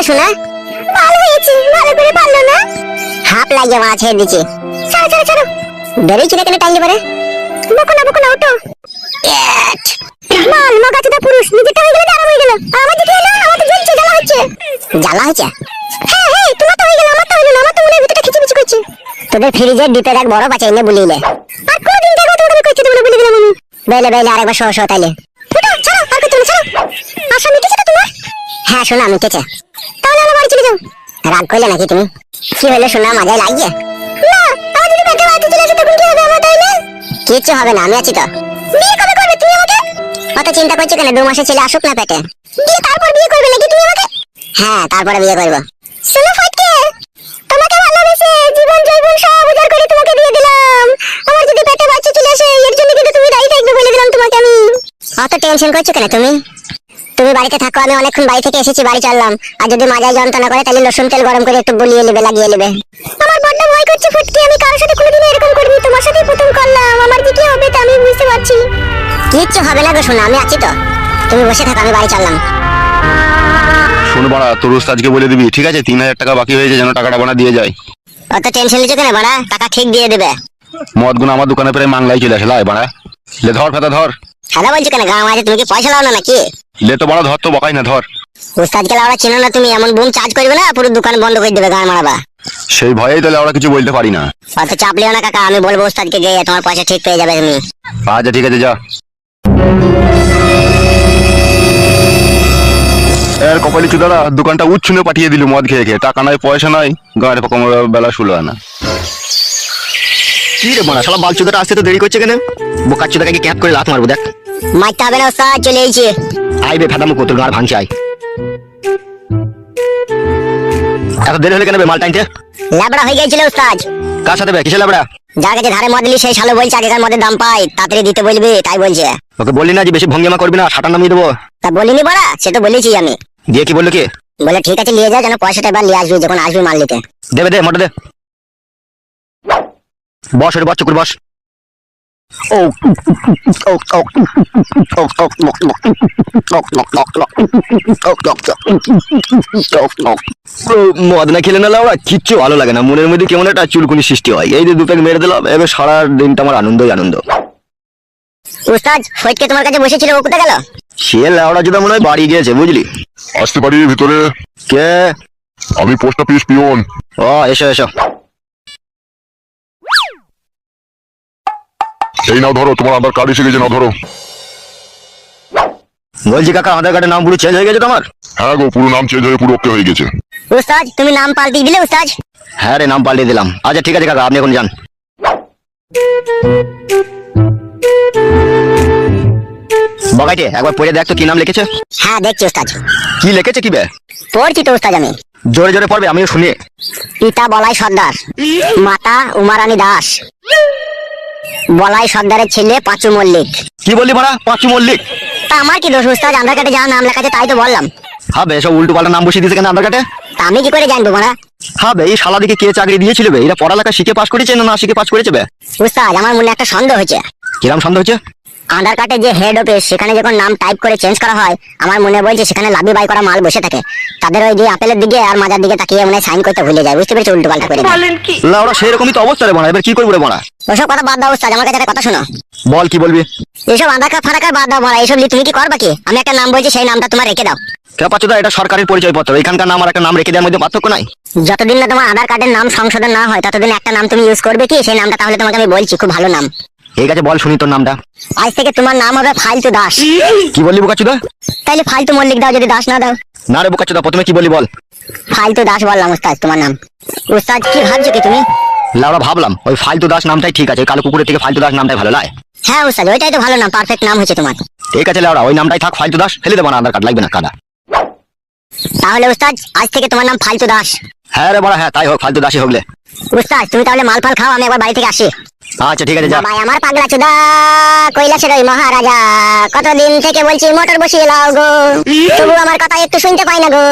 তো শোনা। ভালো হয়েছে ভালো করে পারল না। হাফ লাগে মা ছেড়ে দিচ্ছি ছাড়ো ছাড়ো ছাড়ো। বেরিয়েছি না কেন টাইলে পারে বকো না বকো না ওটো মাল মগাচুদা পুরুষ নিজেরটা হয়ে গেলে আরাম হয়ে গেল। আর আমার দিকে এলো আমার তো জ্বলছে জ্বালা হচ্ছে। জ্বালা হচ্ছে? হ্যাঁ হ্যাঁ তোমার তো হয়ে গেল আমার তো হইল না আমার তো মনে ভিতরটা খিচিমিচি করছে। তোদের ফ্রিজের ডিপে এক বড় বাচ্চা এনে বুলিলে আর কোনদিন দেখো তোমরা আমি তোমরা বলে দিলাম আমি। বেলে বেলে আরেকবার শো শো তাইলে। ফুটো ছাড়ো আর করতে ছাড়ো। আশা মিটেছে তো তোমার? হ্যাঁ শোনা মিটেছে তাহলে আমার বাড়ি চলে যাও? রাগ করলে নাকি তুমি? কি হলো শোনা মাজায় লাগিয়ে? না আমার যদি পেটে বাড়িতে চলে আসে তখন কি হবে আমার তাইলে কিচ্ছু হবে না আমি আছি তো। বিয়ে কবে করবে তুমি আমাকে? অত চিন্তা করছ কেন দু মাসের ছেলে আসুক না পেটে? দিয়ে তারপর বিয়ে করবে নাকি তুমি আমাকে? হ্যাঁ তারপরে বিয়ে করব। শোনো ফটকে তোমাকে ভালোবেসে জীবন জৈবন সব উজাড় করে তোমাকে দিয়ে দিলাম। আমার যদি পেটে বাচ্চা চলে আসে এর জন্য কিন্তু তুমি দায়ী থাকবে বলে দিলাম তোমাকে আমি। অত টেনশন করছ কেন তুমি? তুমি বাড়িতে থাকো আমি অনেকক্ষণ বাড়ি থেকে এসেছি বাড়ি চললাম। আর যদি মাজায় যন্ত্রণা করে তাহলে রসুন তেল গরম করে একটু বলিয়ে নেবে লাগিয়ে নেবে। আমার বড্ড ভয় করছে ফুটকি আমি কারোর সাথে কোনোদিন এরকম করিনি তোমার সাথে প্রথম করলাম। আমার কি কি হবে তা আমি বুঝতে পারছি। কিচ্ছু হবে না গো শোনা আমি আছি তো। তুমি বসে থাকো আমি বাড়ি চললাম। শোন বাড়া তোর ওস্তাদকে বলে দিবি ঠিক আছে? তিন হাজার টাকা বাকি হয়েছে যেন টাকাটা বানা দিয়ে যায়। অত টেনশন নিচ্ছ কেন বাড়া? টাকা ঠিক দিয়ে দেবে। মদ গুণ আমার দোকানে প্রায় মাংলাই চলে আসে লাই বাড়া। লে ধর ফেতা ধর। হ্যালো বলছো কেন গাঁ মাঝে তুমি কি পয়সা লাও না নাকি? লে তো বাড়া ধর তো বকাই না ধর। উস্তাদকে লাউড়া চিনো না তুমি এমন বুম চার্জ করবে না পুরো দোকান বন্ধ করে দেবে গান মারাবা। সেই ভয়েই তাহলে আমরা কিছু বলতে পারি না। অত চাপ লিও না কাকা আমি বলব উস্তাদকে গিয়ে তোমার পয়সা ঠিক পেয়ে যাবে তুমি। আচ্ছা ঠিক আছে যা। এর কপালি চুদারা দোকানটা উচ্ছুনে পাঠিয়ে দিল মদ খেয়ে খেয়ে। টাকা নাই পয়সা নাই গাঁড়ে পকম বেলা শুলো না। কি রে বোনা শালা বালচুদাটা আসতে তো দেরি করছে কেন? বোকার চুদাকে ক্যাপ করে লাথ মারবো দেখ। মারতে হবে না উস্তাদ চলে এসেছি। আইবে ফেদামো কত গাঁড় ভাঙছে আই এত দেরি হলে কেন বে মাল টাইনতে ল্যাবড়া হয়ে গেছিল উস্তাদ। কার সাথে বে? কিসে লাবড়া যার কাছে ধারে মদ নিলি সেই শালো বলছে আগেকার মদের দাম পাই তাড়াতাড়ি দিতে বলবি তাই বলছে। ওকে বললি না যে বেশি ভঙ্গিমা করবি না সাটার নামিয়ে দেবো? তা বলিনি বড়া সে তো বলেছি আমি। দিয়ে কি বলল কি? বলে ঠিক আছে নিয়ে যাও যেন পয়সাটা এবার নিয়ে আসবি যখন আসবি মাল নিতে। দেবে দে মোটা দে। বস ওরে বস চুকুর বস। ও ও ও মদ না খেলে না লাউড়া কিচ্ছু ভালো লাগে না। মনের মধ্যে কেমন একটা চুলকুনি সৃষ্টি হয়। এই যে দুপেক মেরে দিলাম এবার সারা দিনটা আমার আনন্দই আনন্দ। উস্তাদ ফৈটকে তোমার কাছে বসেছিল ও কোথায় গেল? সে লাউড়া যদি মনে হয় বাড়ি গিয়েছে বুঝলি? আসতে পারি ভিতরে? কে? আমি পোস্ট অফিস পিওন। ও এসো এসো। এই নাও ধরো তোমার আধার কার্ড এসে গেছে নাও ধরো। বলছি কাকা আধার কার্ডের নাম পুরো চেঞ্জ হয়ে গেছে তোমার? হ্যাঁ গো পুরো নাম চেঞ্জ হয়ে পুরো ওকে হয়ে গেছে। উস্তাদ তুমি নাম পাল্টিয়ে দিলে উস্তাদ? হ্যাঁ রে নাম পাল্টে দিলাম। আচ্ছা ঠিক আছে কাকা আপনি এখন যান। বগাইটে একবার পড়ে দেখ তো কি নাম লিখেছে। হ্যাঁ দেখছি উস্তাদ। কি লিখেছে কি বে? পড়ছি তো উস্তাদ আমি। জোরে জোরে পড়বে আমিও শুনি। পিতা বলাই সর্দার। মাতা উমারানী দাস। বলাই সর্দারের ছেলে পাঁচু মল্লিক। কি বললি মারা পাঁচু মল্লিক? তা আমার কি দোষ উস্তাদ আধার কার্ডে যা নাম লেখা আছে তাই তো বললাম। হবে সব উল্টো পাল্টা নাম বসিয়ে দিয়েছে কেন আধার কার্ডে? তা আমি কি করে জানব মারা হবে এই শালা দিকে কে চাকরি দিয়েছিল বে? এরা পড়ালেখা শিখে পাশ করেছে না না শিখে পাশ করেছে বে? উস্তাদ আমার মনে একটা সন্দেহ হয়েছে। কিরাম সন্দেহ হচ্ছে? আধার কার্ডে যে হেড অফিস সেখানে যখন নাম টাইপ করে চেঞ্জ করা হয় আমার মনে বলছে সেখানে লাভি বাই করা মাল বসে থাকে। তাদের ওই যে আপেলের দিকে আর মাজার দিকে তাকিয়ে মনে সাইন করতে ভুলে যায় বুঝতে পেরেছি? উল্টো পাল্টা করে দেয়। লাউড়া সেরকমই তো অবস্থা রে মারা এবার কি করব রে মারা ওসব কথা বাদ দাও উস্তাদ আমার কাছে একটা কথা শোনো। বল কি বলবি? এইসব আধার কার্ড ফারাকার বাদ দাও মারা এইসব নিয়ে তুমি কি করবা কি? আমি একটা নাম বলছি সেই নামটা তোমার রেখে দাও। কে পাচ্ছ এটা সরকারি পরিচয় পত্র এখানকার নাম আর একটা নাম রেখে দেওয়ার মধ্যে পার্থক্য নাই? যতদিন না তোমার আধার কার্ডের নাম সংশোধন না হয় ততদিন একটা নাম তুমি ইউজ করবে কি? সেই নামটা তাহলে তোমাকে আমি বলছি খুব ভালো নাম। ঠিক আছে বল শুনি তোর নামটা। আজ থেকে তোমার নাম হবে ফালতু দাস। কি বললি বোকাচুদা? তাইলে ফালতু মল্লিক দাও যদি দাস না দাও। না রে বোকাচুদা প্রথমে কি বলি বল। ফালতু দাস বললাম উস্তাদ তোমার নাম। উস্তাদ কি ভাবছ কি তুমি? লাউড়া ভাবলাম ওই ফালতু দাস নামটাই ঠিক আছে ওই কালো কুকুরের থেকে ফালতু দাস নামটাই ভালো লাগে হ্যাঁ উস্তাদ ওইটাই তো ভালো নাম পারফেক্ট নাম হয়েছে তোমার। ঠিক আছে লাউড়া ওই নামটাই থাক ফালতু দাস ফেলে দেবো না আধার কার্ড লাগবে না কাদা। তাহলে উস্তাদ আজ থেকে তোমার নাম ফালতু দাস। হ্যাঁ রে বড় হ্যাঁ তাই হোক ফালতু দাসই হোকলে উস্তাদ তুমি তাহলে মাল ফাল খাও আমি একবার বাড়ি থেকে আসি। আচ্ছা ঠিক আছে যা। বাবাই আমার পাগলা চুদা কৈলাসের ওই মহারাজা। কতদিন থেকে বলছি মোটর বসিয়ে লাও গো। তবু আমার কথা একটু শুনতে পাই না গো।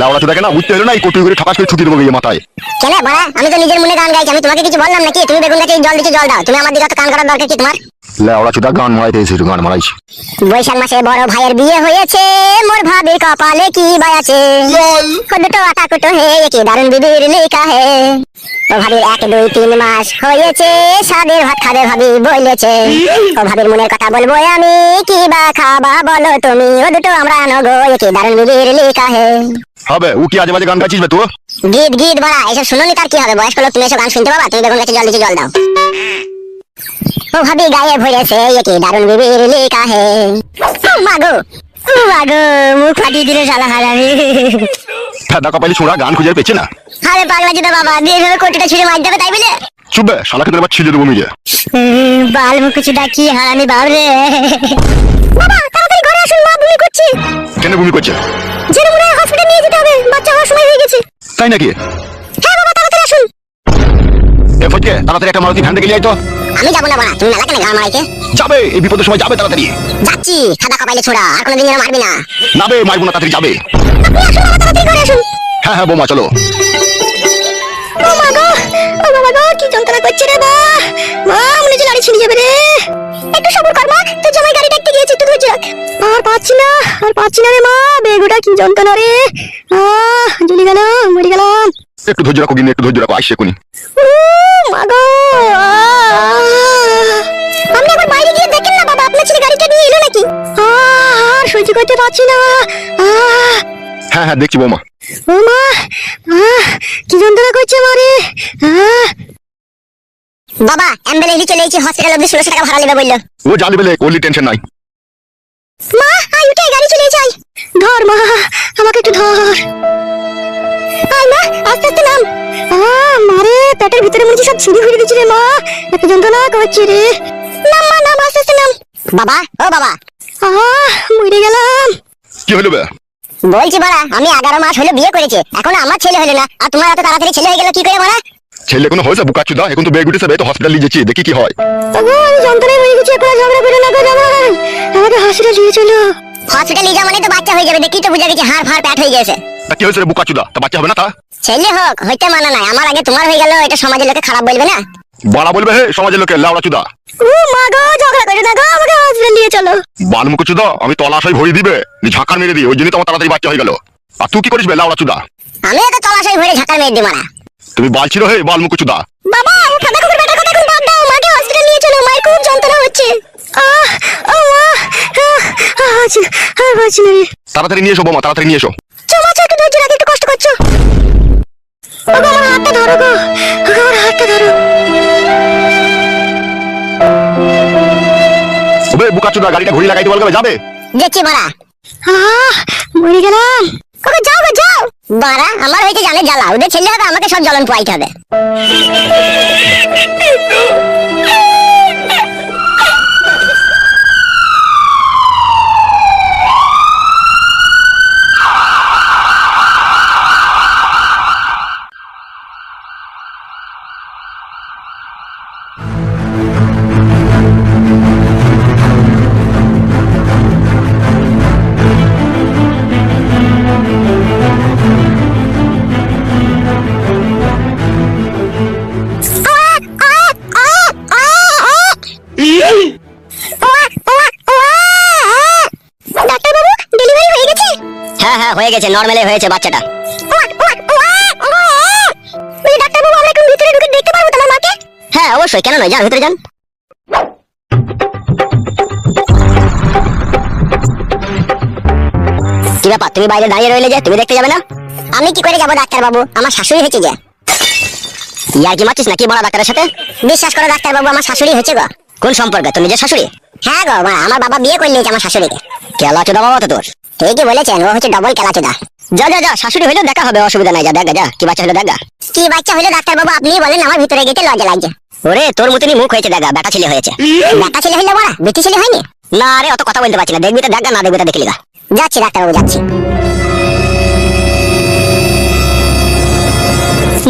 লাউড়া চুদাকে না বুঝতে হলো না এই কোটি করে ঠাকাস করে ছুটি দেবো গিয়ে মাথায়। কেন বাড়া? আমি তো নিজের মনে গান গাইছি আমি তোমাকে কিছু বললাম নাকি? তুমি বেগুন গাছে জল দিচ্ছ জল দাও। তুমি আমার দিকে অত কান করার দরকার কি তোমার? লেওড়া চুদা গান মারাইতে এসেছিল গান মারাইছি। বৈশাখ মাসে বড় ভাইয়ের বিয়ে হয়েছে মোর ভাবির কপালে কি আছে? ও দুটো আটা কুটো হে কি দারুণ বিবির লেখা হে। ও ভাবির এক দুই তিন মাস হয়েছে সাদের ভাত খাবে ভাবি বলেছে। ও ভাবির মনের কথা বলব আমি কি বা খাবা বলো তুমি? ও দুটো আমরা নগো কি দারুণ বিবির লেখা হে। হবে ও কি আজে বাজে গান গাইছিস তুই? গীত গীত বলা এসব শুনুনি তার কি হবে? বয়স্ক লোক তুমি এসব গান শুনতে পাবা? তুমি বেগুন গাছে জল দিচ্ছে জল দাও। ও ভাবি গায়ে ভরেছে কি দারুণ বিবির লেখা হে। মাগো মাগো মুখ ফাটিয়ে দিলে শালা হারামি। ফেদা কপালি ছোড়া গান খুঁজে পেয়েছে না? আরে পাগলা জিদা বাবা দিয়ে ভেবে কোটিটা ছুঁড়ে মার দেবে তাই বলে? চুপবে শালাকে তোর এবার ছিঁড়ে দেবো উম, বাল মুখুচিটা কি হারামি বাব রে। বাবা তাড়াতাড়ি ঘরে আসুন মা বমি করছে কেন ভূমি করছে জেনে মনে হয় হসপিটাল নিয়ে যেতে হবে বাচ্চা হওয়ার সময় হয়ে গেছে। তাই নাকি? হ্যাঁ বাবা তাড়াতাড়ি আসুন। এ ফটকে তাড়াতাড়ি একটা মারুতি ভ্যান থেকে নিয়ে আয় তো। আমি যাব না বাড়া তুমি মেলা কেন গান মারাইতে? যাবে এই বিপদের সময় যাবে তাড়াতাড়ি। যাচ্ছি খাদা কপাইলে ছোড়া আর কোনোদিন মারবি না। নাবে মারবো না তাড়াতাড়ি যাবে। আপনি আসুন বাবা তাড়াতাড়ি ঘরে আসুন। হ্যাঁ হ্যাঁ বোমা চলো। ও মা গো ও বাবা গো কি যন্ত্রণা করছে রে মা? মা মনে হচ্ছে লাড়ি ছিঁড়ে যাবে রে। একটু সবর কর মা জামাই গাড়ি দেখতে গিয়েছে একটু ধৈর্য রাখ। আর পাচ্ছি না আর পাচ্ছি না রে মা বেগুটা কি যন্ত্রণা রে। আহ জ্বলি গেল মরে গেলাম। একটু ধৈর্য রাখো গিয়ে একটু ধৈর্য রাখো আইসে কোনি মা গো! আপনি একবার বাইরে গিয়ে দেখেন না বাবা আপনার ছেলে গাড়িটা নিয়ে এলো নাকি? আর সহ্য করতে পারছি না। আহ হ্যাঁ হ্যাঁ দেখছি বোমা। ও মা আহ, কি যন্ত্রণা করছে মারে? বাবা অ্যাম্বুলেন্স চলে এসেছি হসপিটাল অব্দি ষোলোশো টাকা ভাড়া নেবে বলল। ও জানবে বেলে ওলি টেনশন নাই। মা আই উঠে গাড়ি চলে যাই। ধর মা আমাকে একটু ধর। আয় মা আস্তে আস্তে নাম। আহ মারে পেটের ভিতরে মনে হচ্ছে সব ছিঁড়ি ঘুরে দিচ্ছে রে মা। এত যন্ত্রণা করছে রে। নাম মা নাম আস্তে আস্তে নাম। বাবা ও বাবা। আহ মরে গেলাম। কি হলো বে? বলছি বাড়া আমি এগারো মাস হলো বিয়ে করেছে এখন আমার ছেলে হলো না। আর তোমার এত তাড়াতাড়ি ছেলে হয়ে গেল কি করে বাড়া? ছেলে কোনো হয়েছে বুকা চুদা এখন তো বেগ উঠেছে বে তো হসপিটাল নিয়ে যাচ্ছি দেখি কি হয়। ওগো আমি যন্ত্রণায় মরে গেছি এখন ঝগড়া করে না গো জামাই আমাকে হসপিটাল নিয়ে চলো। হসপিটাল নিয়ে যাওয়া মানে তো বাচ্চা হয়ে যাবে দেখি তো বুঝা গেছে হাড় ফাড় প্যাট হয়ে গেছে। তা কি হয়েছে রে বুকা চুদা তা বাচ্চা হবে না তা? ছেলে হোক হইতে মানা নাই। আমার আগে তোমার হয়ে গেল এটা সমাজের লোকে খারাপ বলবে না? বাড়া বলবে হে সমাজের লোকে লাউড়া চুদা ও মা গো ঝগড়া করে না গো আমাকে হসপিটাল বালমুখ চুদা আমি তলাশাই ভরি দিবে ঝাঁকার মেরে দিই ওই জন্য তোমার তাড়াতাড়ি বাচ্চা হয়ে গেল আর তুই কি করিস বেলা চুদা আমি তো তলাশাই ভরে ঝাঁকার মেরে দিই মারা তুমি বালছিল হে বালমুখ চুদা বাবা ও ফাদা কুকুর বেটার কথা বাদ দাও মাকে হসপিটাল নিয়ে চলো মায়ের খুব যন্ত্রণা হচ্ছে আহ ও মা আহ আহ আর তাড়াতাড়ি নিয়ে এসো বোমা তাড়াতাড়ি নিয়ে এসো চলো আচ্ছা গাড়িটা ঘুরি লাগাইতে বলবে যাবে? বাড়া। মরে গেলাম। ওকে যাও গো যাও। বাড়া আমার হয়েছে জানে জ্বালা। ওদের ছেলে হবে আমাকে সব জ্বলন পোয়াইতে হবে। হ্যাঁ গেছে নর্মালি হয়েছে বাচ্চাটা। বলি ডাক্তারবাবু আমরা এখন ভিতরে ঢুকে দেখতে পারব তোমার মাকে? হ্যাঁ অবশ্যই কেন নয় যান ভিতরে যান। কি ব্যাপার তুমি বাইরে দাঁড়িয়ে রইলে যে তুমি দেখতে যাবে না? আমি কি করে যাব ডাক্তারবাবু? আমার শাশুড়ি হয়েছে যে ইয়ার কি মারছিস নাকি বড় ডাক্তারের সাথে? বিশ্বাস করো ডাক্তারবাবু আমার শাশুড়ি হয়েছে গো। কোন সম্পর্কে? তোর নিজের শাশুড়ি? হ্যাঁ গো আমার বাবা বিয়ে করে নিয়েছে আমার শাশুড়িকে। কেলা চোদা বাবা তো তোর। ঠিকই বলেছেন ও হচ্ছে ডবল যা যা যা শাশুড়ি হইলেও দেখা হবে অসুবিধা নাই যা দেখা যা কি বাচ্চা হলো দেখা কি বাচ্চা হলো ডাক্তারবাবু আপনি বলেন আমার ভিতরে গেতে লজ্জা লাগছে। ওরে তোর মতনই মুখ হয়েছে দেখা বেটা ছেলে হয়েছে। বেটা ছেলে হইলে বড়া বেটি ছেলে হয়নি? না অত কথা বলতে পারছি না দেখবি তো দেখা না দেখবি তো দেখলি যাচ্ছি ডাক্তারবাবু যাচ্ছি।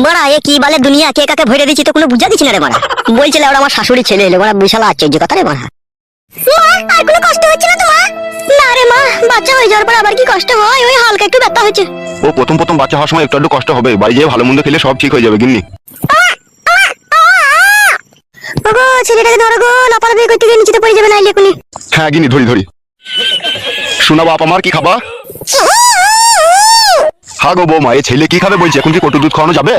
বড়া এ কি বলে দুনিয়া কে কাকে ভরে দিচ্ছি তো কোনো বুঝা দিচ্ছি না রে বড়া। বলছিল ওরা আমার শাশুড়ি ছেলে এলো বড়া বিশাল আশ্চর্য কথা রে বড়া। মা আর কোনো কষ্ট হচ্ছে না তোমার? না রে মা বাচ্চা হয়ে যাওয়ার পর আবার কি কষ্ট হয়? ওই হালকা একটু ব্যথা হচ্ছে ও প্রথম প্রথম বাচ্চা হওয়ার সময় একটু একটু কষ্ট হবে। বাড়ি যেয়ে ভালো মন্দ খেলে সব ঠিক হয়ে যাবে গিন্নি। ও ছেলেটাকে ধরো গো লাপালাপি করতে গিয়ে নিচেতে পড়ে যাবে না এখনই। হ্যাঁ গিনি ধরি ধরি। শোনা বাপ আমার কি খাবা? হ্যাঁ গো বৌমা ছেলে কি খাবে বলছে? এখন কি কটু দুধ খাওয়ানো যাবে?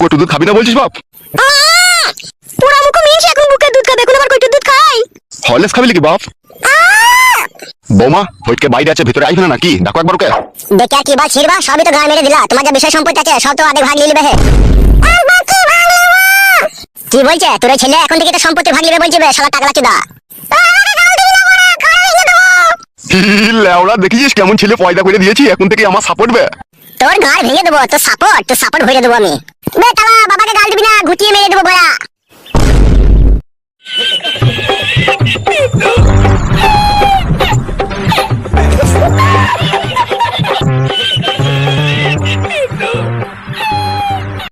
কটু দুধ খাবি না বলছিস বাপ? পুরা মুখ মিনছে এখন বুকে দুধ খাবে এখন আবার কইটু দুধ খাই হরলেস খাবি নাকি বাপ? বৌমা ফটকে বাইরে আছে ভিতরে আইবে না নাকি? ডাকো একবার ওকে। দেখে কি বা ছিড়বা? সবই তো গায়ে মেরে দিলা। তোমার যা বিষয় সম্পত্তি আছে সব তো আধে ভাগ নিয়ে নিবে হে। কি বলছে? তোর ছেলে এখন থেকে তো সম্পত্তি ভাগ নিবে বলছে শালা টাকলা চুদা। লেওড়া দেখেছিস কেমন ছেলে পয়দা করে দিয়েছি এখন থেকে আমার সাপোর্ট বে। তোর গাড় ভেঙে দেবো তোর সাপোর্ট তোর সাপোর্ট ভরে দেবো আমি। বে তালা বাবাকে গাল দিবি না ঘুটিয়ে মেরে দেবো Ha ha ha!